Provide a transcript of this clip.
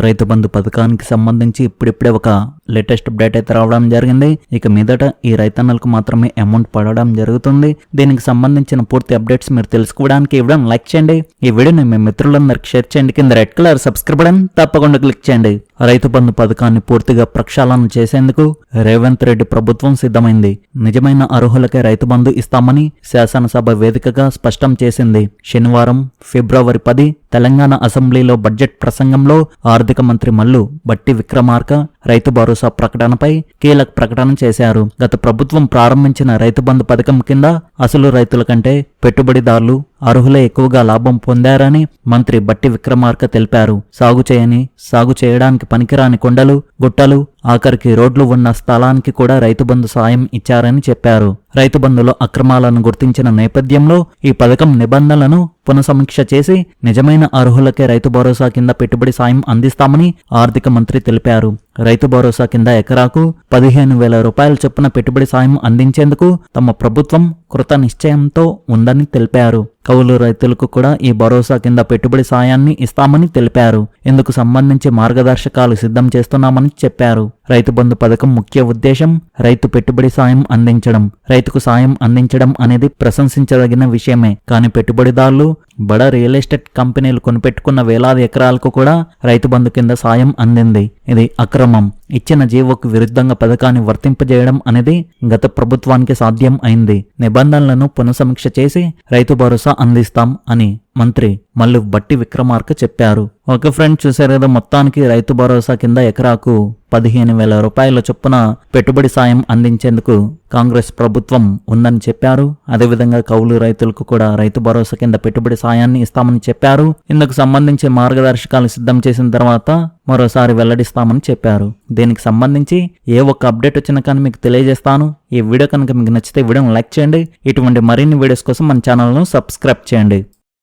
రైతు బంధు పథకానికి సంబంధించి ఇప్పుడిప్పుడే ఒక లేటెస్ట్ అప్డేట్ అయితే రావడం జరిగింది. ఇక మీదట ఈ రైతన్నలకు మాత్రమే అమౌంట్ పడడం జరుగుతుంది. దీనికి సంబంధించిన పూర్తి అప్డేట్స్ మీరు తెలుసుకోవడానికి ఈ వీడియోని లైక్ చేయండి. ఈ వీడియోని మీ మిత్రులందరికీ షేర్ చేయండి. కింద రెడ్ కలర్ సబ్స్క్రైబ్ బటన్ తప్పకుండా క్లిక్ చేయండి. రైతు బంధు పథకాన్ని పూర్తిగా ప్రక్షాళన చేసేందుకు రేవంత్ రెడ్డి ప్రభుత్వం సిద్ధమైంది. నిజమైన అర్హులకే రైతు బంధు ఇస్తామని శాసనసభ వేదికగా స్పష్టం చేసింది. శనివారం ఫిబ్రవరి పది తెలంగాణ అసెంబ్లీలో బడ్జెట్ ప్రసంగంలో ఆర్థిక మంత్రి మల్లు బట్టి విక్రమార్క రైతు భరోసా ప్రకటనపై కీలక ప్రకటన చేశారు. గత ప్రభుత్వం ప్రారంభించిన రైతు బంధు పథకం కింద అసలు రైతుల కంటే పెట్టుబడిదారులు అర్హులే ఎక్కువగా లాభం పొందారని మంత్రి బట్టి విక్రమార్క తెలిపారు. సాగు చేయని సాగు చేయడానికి పనికిరాని కొండలు గుట్టలు ఆఖరికి రోడ్లు ఉన్న స్థలానికి కూడా రైతు బంధు సాయం ఇచ్చారని చెప్పారు. రైతు బంధులో అక్రమాలను గుర్తించిన నేపథ్యంలో ఈ పథకం నిబంధనలను పునఃసమీక్ష చేసి నిజమైన అర్హులకే రైతు భరోసా కింద పెట్టుబడి సాయం అందిస్తామని ఆర్థిక మంత్రి తెలిపారు. రైతు భరోసా కింద ఎకరాకు పదిహేను వేల రూపాయల చొప్పున పెట్టుబడి సాయం అందించేందుకు తమ ప్రభుత్వం కృత నిశ్చయంతో ఉందని తెలిపారు. కౌలు రైతులకు కూడా ఈ భరోసా కింద పెట్టుబడి సాయాన్ని ఇస్తామని తెలిపారు. ఇందుకు సంబంధించి మార్గదర్శకాలు సిద్ధం చేస్తున్నామని చెప్పారు. రైతు బంధు పథకం ముఖ్య ఉద్దేశం రైతు పెట్టుబడి సాయం అందించడం. రైతుకు సాయం అందించడం అనేది ప్రశంసించదగిన విషయమే. కానీ పెట్టుబడిదారులు బడా రియల్ ఎస్టేట్ కంపెనీలు కొనిపెట్టుకున్న వేలాది ఎకరాలకు కూడా రైతు బంధు కింద సాయం అందింది. ఇది అక్రమం. ఇచ్చిన జీవోకు విరుద్ధంగా పథకాన్ని వర్తింపజేయడం అనేది గత ప్రభుత్వానికి సాధ్యం అయింది. నిబంధనలను పునఃసమీక్ష చేసి రైతు భరోసా అందిస్తాం అని మంత్రి మల్లు బట్టి విక్రమార్క చెప్పారు. ఒక ఫ్రెండ్ చూశారు కదా మొత్తానికి రైతు భరోసా కింద ఎకరాకు పదిహేను వేల రూపాయల చొప్పున పెట్టుబడి సాయం అందించేందుకు కాంగ్రెస్ ప్రభుత్వం ఉందని చెప్పారు. అదేవిధంగా కౌలు రైతులకు కూడా రైతు భరోసా కింద పెట్టుబడి సాయాన్ని ఇస్తామని చెప్పారు. ఇందుకు సంబంధించి మార్గదర్శకాలు సిద్ధం చేసిన తర్వాత మరోసారి వెల్లడిస్తామని చెప్పారు. దీనికి సంబంధించి ఏ ఒక్క అప్డేట్ వచ్చినా కానీ మీకు తెలియజేస్తాను. ఈ వీడియో కనుక మీకు నచ్చితే వీడియోని లైక్ చేయండి. ఇటువంటి మరిన్ని వీడియోస్ కోసం మన ఛానల్ను సబ్స్క్రైబ్ చేయండి.